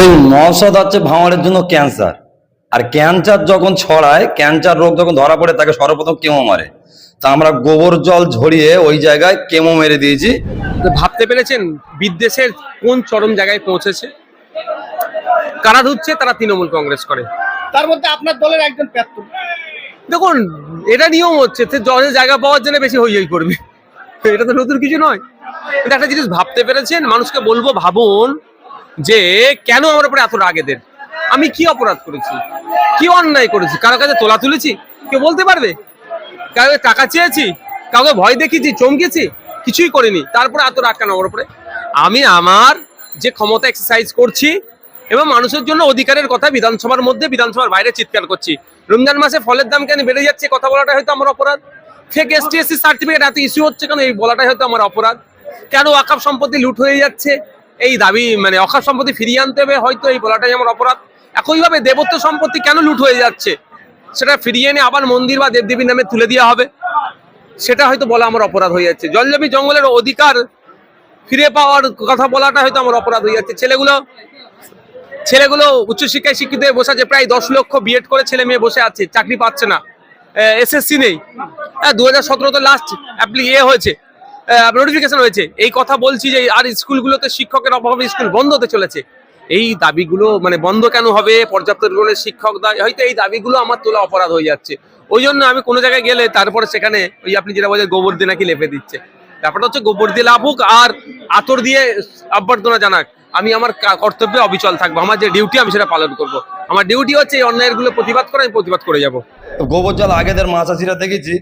দেখুন মহসদ হচ্ছে ভাঁড়ের জন্য ক্যান্সার আর ক্যান্সার যখন ছড়ায় ক্যান্সার রোগ যখন ধরা পড়ে তাকে সর্বপ্রথম কেমো মারে। তা আমরা গোবর জল ঝরিয়ে ওই জায়গায় কেমো মেরে দিয়েছি। ভাবতে পেরেছেন বিদ্বেষের কোন চরম জায়গায় পৌঁছেছে? কারা ধুচ্ছে তারা তৃণমূল কংগ্রেস করে। তার মধ্যে আপনার দলের একজন প্রার্থী। দেখুন এটা নিয়ম হচ্ছে যে জলের জায়গা পাওয়ার জন্য বেশি হই হই করবে। এটা তো নতুন কিছু নয়। কিন্তু একটা জিনিস ভাবতে পেরেছেন মানুষকে বলব ভাবুন যে কেন আমার উপরে এত রাগ এদের? আমি কি অপরাধ করেছি? কি অন্যায় করেছি? কারও কাছে তোলা তুলেছি? কেউ বলতে পারবে? কাউকে টাকা চেয়েছি? কাউকে ভয় দেখিয়েছি? চমকেছি? কিছুই করিনি। তারপরে এত রাগ কেন আমার উপরে? আমি আমার যে ক্ষমতা এক্সারসাইজ করছি এবং মানুষের জন্য অধিকারের কথা বিধানসভার মধ্যে বিধানসভার বাইরে চিৎকার করছি। রমজান মাসে ফলের দাম কেন বেড়ে যাচ্ছে? কথা বলাটা হয়তো আমার অপরাধ। ফেক এসটি এসসি সার্টিফিকেট এত ইস্যু হচ্ছে কেন? এই বলাটাই হয়তো আমার অপরাধ। কেন ওয়াকাপ সম্পত্তি লুট হয়ে যাচ্ছে? এই দাবি মানে অকাপ সম্পত্তি ফিরিয়ে আনতে হবে, হয়তো এই বলাটাই আমার অপরাধ। একইভাবে দেবত্ব সম্পত্তি কেন লুট হয়ে যাচ্ছে? সেটা ফিরিয়ে এনে আবার মন্দির বা দেবদেবীর নামে তুলে দেওয়া হবে। সেটা হয়তো বলা আমার অপরাধ হয়ে যাচ্ছে। জলজমি জঙ্গলের অধিকার ফিরে পাওয়ার কথা বলাটা হয়তো আমার অপরাধ হয়ে যাচ্ছে। ছেলেগুলো ছেলেগুলো উচ্চশিক্ষায় শিক্ষিত হয়ে বসে আছে, প্রায় দশ লক্ষ বিএড করে ছেলে মেয়ে বসে আছে, চাকরি পাচ্ছে না। এসএসসি নেই। হ্যাঁ দু হাজার সতেরোতে লাস্ট অ্যাপ্লি এ হয়েছে। নোটিফিকেশন হয়েছে এই কথা বলছি যে আর স্কুলগুলোতে শিক্ষকের অভাবে স্কুল বন্ধ হতে চলেছে। এই দাবিগুলো মানে বন্ধ কেন হবে? পর্যাপ্ত পরিমাণে শিক্ষক হয়তো এই দাবিগুলো আমার তোলা অপরাধ হয়ে যাচ্ছে। ওই জন্য আমি কোনো জায়গায় গেলে তারপরে সেখানে ওই আপনি যেটা বলছেন গোবর দিয়ে নাকি লেপে দিচ্ছে। ব্যাপারটা হচ্ছে গোবর দিয়ে লাভুক আর আতর দিয়ে অভ্যর্থনা জানাক। আমি আমার কর্তব্যে অবিচল থাকব। আমার যে ডিউটি আমি সেটা পালন করব। আমার ডিউটি হচ্ছে এই অন্যায়েরগুলো প্রতিবাদ করে আমি প্রতিবাদ করে যাব। গোবর জল আগেদের মাছ মাছাছিরা দেখেছি।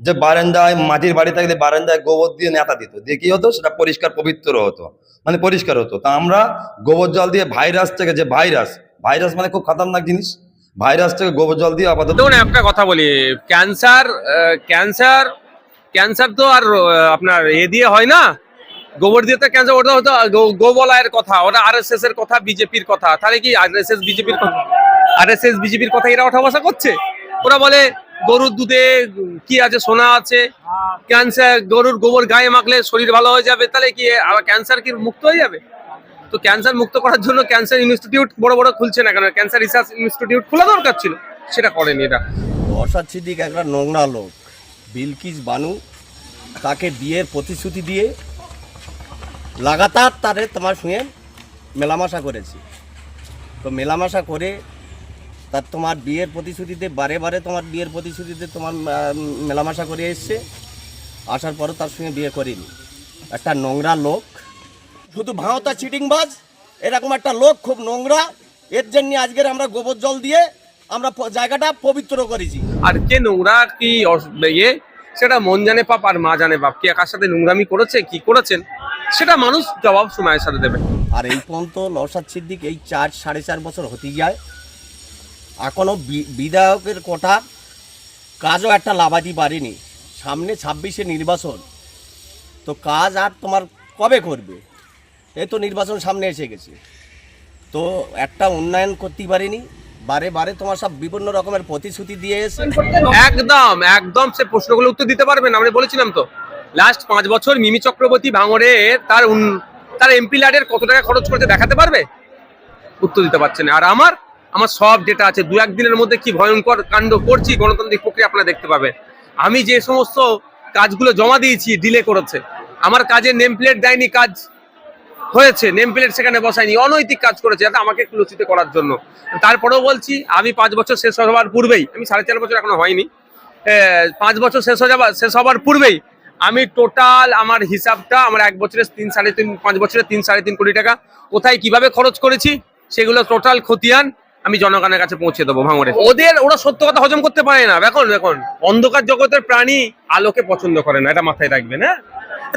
যে বারান্দায়, মাটির বাড়ি থাকলে বারান্দায় গোবর দিয়ে নেতা দিত। দিয়ে কি হতো? সেটা পরিষ্কার, পবিত্র হতো। মানে পরিষ্কার হতো। তা আমরা গোবর জল দিয়ে ভাইরাস থেকে যে ভাইরাস ভাইরাস মানে খুব খতরনাক জিনিস। ভাইরাস থেকে গোবর জল দিয়ে আপাতত একটা কথা বলি। ক্যান্সার ক্যান্সার ক্যান্সার তো আর আপনার এ দিয়ে হয় না। গোবর দিয়ে তো ক্যান্সার, ওটা হতো গোবলয়ের কথা, ওটা আর এস এর কথা, বিজেপির কথা। তাহলে কি আর এস এস বিজেপির কথা আর এস এস বিজেপির কথা এরা ওঠা বসা করছে? ওরা বলে গরুর দুধে কি আছে, সোনা আছে? ক্যান্সার গরুর গোবর গায়ে মাখলে শরীর ভালো হয়ে যাবে, তাহলে কি আবার ক্যান্সার কি মুক্ত হয়ে যাবে? তো ক্যান্সার মুক্ত করার জন্য ক্যান্সার ইনস্টিটিউট বড় বড় খুলছে না কেন? ক্যান্সার রিসার্চ ইনস্টিটিউট খোলা দরকার ছিল, সেটা করেনি এটা অর্ষাদ সিদ্দিক একটা নোংরা লোক, বিলকিস বানু, তাকে বিয়ের প্রতিশ্রুতি দিয়ে লাগাতার তারে তোমার সঙ্গে মেলামেশা করেছি। তো মেলামেশা করে তার তোমার বিয়ের প্রতিশ্রুতিতে বারে বারে তোমার বিয়ের প্রতিশ্রুতিতে তোমার মেলামেশা করে এসছে। আসার পরও তার সঙ্গে বিয়ে করিনি। একটা নোংরা লোক। শুধু ভাঁওতা চিটিংবাজ এরকম একটা লোক খুব নোংরা। এর জন্য আজকের আমরা গোবর জল দিয়ে আমরা জায়গাটা পবিত্র করেছি। আর কে নোংরা কি ইয়ে সেটা মন জানে পাপ আর মা জানে বাপ কে একার সাথে নোংরামি করেছে কি করেছেন সেটা মানুষ জবাব সময়ের সাথে দেবে। আর এই পর্যন্ত নওশাদ সিদ্দিক এই চার সাড়ে চার বছর হতে যায়। এখনও বিধায়কের কোটা কাজও একটা লাভাতে পারেনি। সামনে ছাব্বিশে নির্বাচন। তো কাজ আর তোমার কবে করবে? এই তো নির্বাচন সামনে এসে গেছে। তো একটা উন্নয়ন করতে পারেনি। বারে বারে তোমার সব বিভিন্ন রকমের প্রতিশ্রুতি দিয়ে এসে একদম একদম সে প্রশ্নগুলো উত্তর দিতে পারবেন আমরা বলেছিলাম তো। লাস্ট পাঁচ বছর মিমি চক্রবর্তী ভাঙড়ে তার তার এমপি ল্যাডের কত টাকা খরচ করেছে দেখাতে পারবে? উত্তর দিতে পারছে না। আর আমার আমার সব যেটা আছে। দু একদিনের মধ্যে কি ভয়ঙ্কর কাণ্ড করছি, গণতান্ত্রিক প্রক্রিয়া আপনারা দেখতে পাবেন। আমি যে সমস্ত কাজগুলো জমা দিয়েছি ডিলে করেছে। আমার কাজে নেম প্লেট দেয়নি কাজ হয়েছে নেম প্লেট সেখানে বসায়নি, অনৈতিক কাজ করেছে, এটা আমাকে একটু লচিত করার জন্য। তারপরেও বলছি, আমি পাঁচ বছর শেষ হওয়ার পূর্বেই, আমি সাড়ে চার বছর এখনও হয়নি পাঁচ বছর শেষ হয়ে যাবার শেষ হওয়ার পূর্বেই আমি টোটাল আমার হিসাবটা, আমার এক বছরে তিন, সাড়ে তিন, পাঁচ বছরে তিন, সাড়ে তিন কোটি টাকা, কোথায় কীভাবে খরচ করেছি, সেগুলো টোটাল খতিয়ান আমি জনগণের কাছে পৌঁছে দেবো ভাঙড়ে। ওদের ওরা সত্য কথা হজম করতে পারে না। দেখুন দেখুন অন্ধকার জগতের প্রাণী আলোকে পছন্দ করে না এটা মাথায় রাখবেন হ্যাঁ?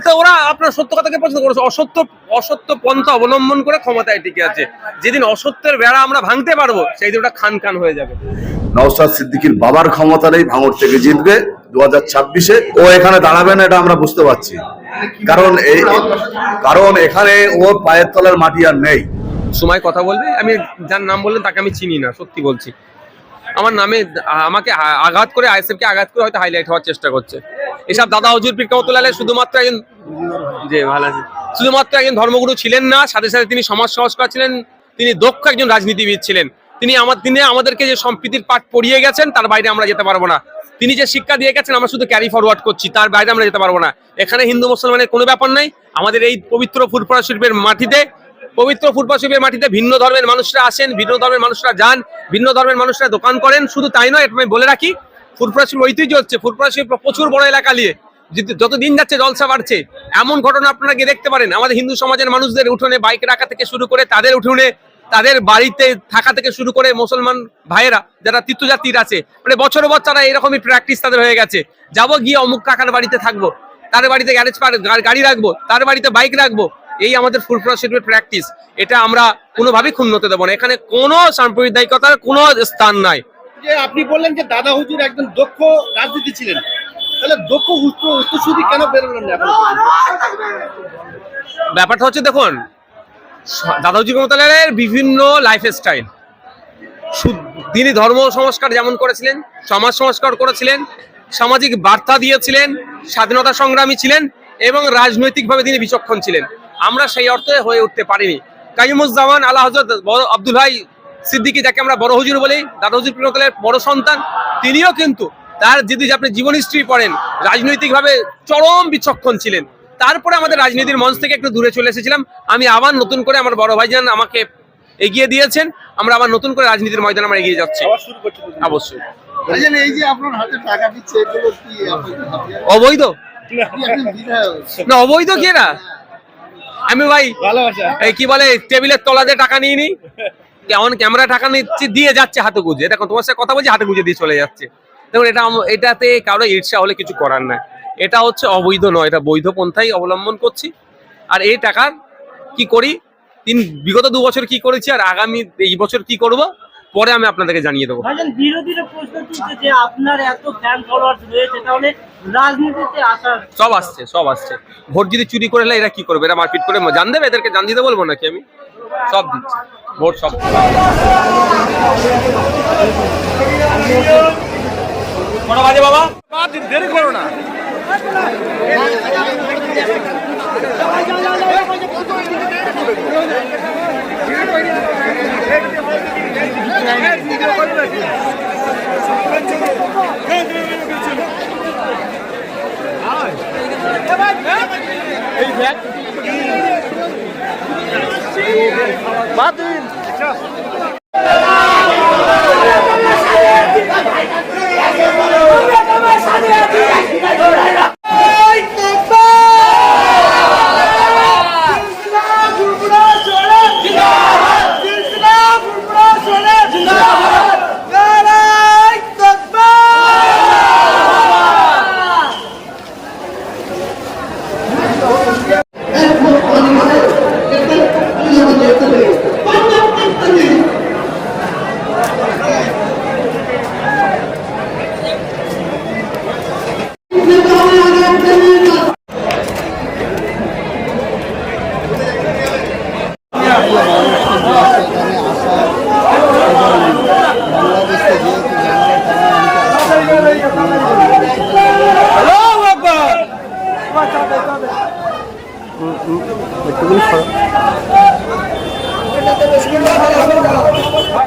তো ওরা আপনার সত্য কথাকে পছন্দ করেছে অসত্য অসত্য পন্থা অবলম্বন করে ক্ষমতায় টিকে আছে। যেদিন অসত্যের বেড়া আমরা ভাঙতে পারব সেই দিন ওটা খান খান হয়ে যাবে। নওশাদ সিদ্দিকীর বাবার ক্ষমতা নেই ভাঙড় থেকে জিতবে দু হাজার ছাব্বিশে। ও এখানে দাঁড়াবে না এটা আমরা বুঝতে পারছি। কারণ এই কারণ এখানে ওর পায়ের তলার মাটি আর নেই। সময় কথা বলবে, আমি যার নাম বললেন তাকে আমি চিনি না, সত্যি বলছি। আমার নামে আমাকে আঘাত করে আইএসএফ কে আঘাত করে হয়তো হাইলাইট হওয়ার চেষ্টা করছে। এসব দাদা হজুর পীর শুধুমাত্র একজন যে ভালো আছে। শুধুমাত্র একজন ধর্মগুরু ছিলেন না, সাথে সাথে তিনি সমাজ সংস্কার ছিলেন, তিনি দক্ষ একজন রাজনীতিবিদ ছিলেন। তিনি আমার দিনে আমাদেরকে যে সম্প্রীতির পাঠ পড়িয়ে গেছেন, তার বাইরে আমরা যেতে পারব না। তিনি যে শিক্ষা দিয়ে গেছেন, আমরা শুধু ক্যারি ফরওয়ার্ড করছি, তার বাইরে আমরা যেতে পারব না। এখানে হিন্দু মুসলমানের কোনো ব্যাপার নাই। আমাদের এই পবিত্র ফুরফুরা শিল্পের মাটিতে পবিত্র ফুটবল শিল্পের মাটিতে ভিন্ন ধর্মের মানুষরা আসেন, ভিন্ন ধর্মের মানুষরা যান, ভিন্ন ধর্মের মানুষরা দোকান করেন। শুধু তাই নয়, এটা আমি বলে রাখি, ফুটবল ঐতিহ্য হচ্ছে, ফুটবল প্রচুর বড় এলাকা নিয়ে যত দিন যাচ্ছে জলসা বাড়ছে, এমন ঘটনা আপনারা গিয়ে দেখতে পারেন। আমাদের হিন্দু সমাজের মানুষদের উঠোনে বাইক রাখা থেকে শুরু করে তাদের উঠোনে, তাদের বাড়িতে থাকা থেকে শুরু করে মুসলমান ভাইয়েরা, যারা তীর্থযাত্রীর আছে মানে বছর বছর তারা এরকমই প্র্যাকটিস তাদের হয়ে গেছে। যাব গিয়ে অমুক কাকার বাড়িতে থাকব, তার বাড়িতে গ্যারেজ গাড়ি রাখব, তার বাড়িতে বাইক রাখব এই আমাদের ফুরফুরা শিল্পের প্র্যাকটিস এটা আমরা কোনোভাবেই ক্ষুণ্ণ হতে দেবো না। এখানে কোনো সাম্প্রদায়িকতার কোনো স্থান নাই। যে আপনি বললেন যে দাদা হুজুর একজন দক্ষ রাজনীতি ছিলেন তাহলে দক্ষ উত্তর উত্তরসূরি কেন বেরোলেন না ব্যাপারটা হচ্ছে দেখুন দাদাজি মমতালের বিভিন্ন লাইফ স্টাইল তিনি ধর্ম সংস্কার যেমন করেছিলেন সমাজ সংস্কার করেছিলেন সামাজিক বার্তা দিয়েছিলেন স্বাধীনতা সংগ্রামী ছিলেন এবং রাজনৈতিকভাবে তিনি বিচক্ষণ ছিলেন। আমরা সেই অর্থে হয়ে উঠতে পারিনি। কাইমুজ্জামান আল্লাহ হজরত আব্দুল ভাই সিদ্দিকি যাকে আমরা বড় হুজুর বলি দাদা হুজুর প্রিয়তলের বড় সন্তান তিনিও কিন্তু তার যদি আপনি জীবন হিস্ট্রি পড়েন রাজনৈতিকভাবে চরম বিচক্ষণ ছিলেন। তারপরে আমাদের রাজনীতির মঞ্চ থেকে একটু দূরে চলে এসেছিলাম। আমি আবার নতুন করে আমার বড় ভাইজান আমাকে এগিয়ে দিয়েছেন। আমরা আবার নতুন করে রাজনীতির ময়দান আমরা এগিয়ে যাচ্ছি। অবশ্যই। ভাইজান এই যে আপনার হাতে টাকা দিচ্ছে এগুলো কি আপনি আপনি- অবৈধ না অবৈধ কে না আমি ভাই এই কি বলে টেবিলের তলাতে টাকা নিয়ে নি। কেমন ক্যামেরা টাকা নিচ্ছি দিয়ে যাচ্ছে হাতে গুঁজে। দেখো তোমার সাথে কথা বলছি হাতে গুঁজে দিয়ে চলে যাচ্ছে। দেখুন এটা এটাতে কারও ঈর্ষা হলে কিছু করার নাই। এটা হচ্ছে অবৈধ নয় এটা বৈধ পন্থাই অবলম্বন করছি। আর এই টাকার কি করি? তিন বিগত দু বছর কি করেছি আর আগামী এই বছর কি করব? পরে আমি আপনাদেরকে জানিয়ে দেবো। বিরোধীরা প্রশ্ন তুলছে যে আপনার এত ফ্যান ফলোয়ার্স রয়েছে তাহলে রাজনীতিতে আসার সব আসছে সব আসছে। ভোট যদি চুরি করে এলে এরা কি করবে? এরা মারপিট করে জান দেবে? এদেরকে জান দিতে বলব নাকি আমি? সব দিচ্ছি। ভোট সব কটা বাজে বাবা? দেরি করো না। বাতিল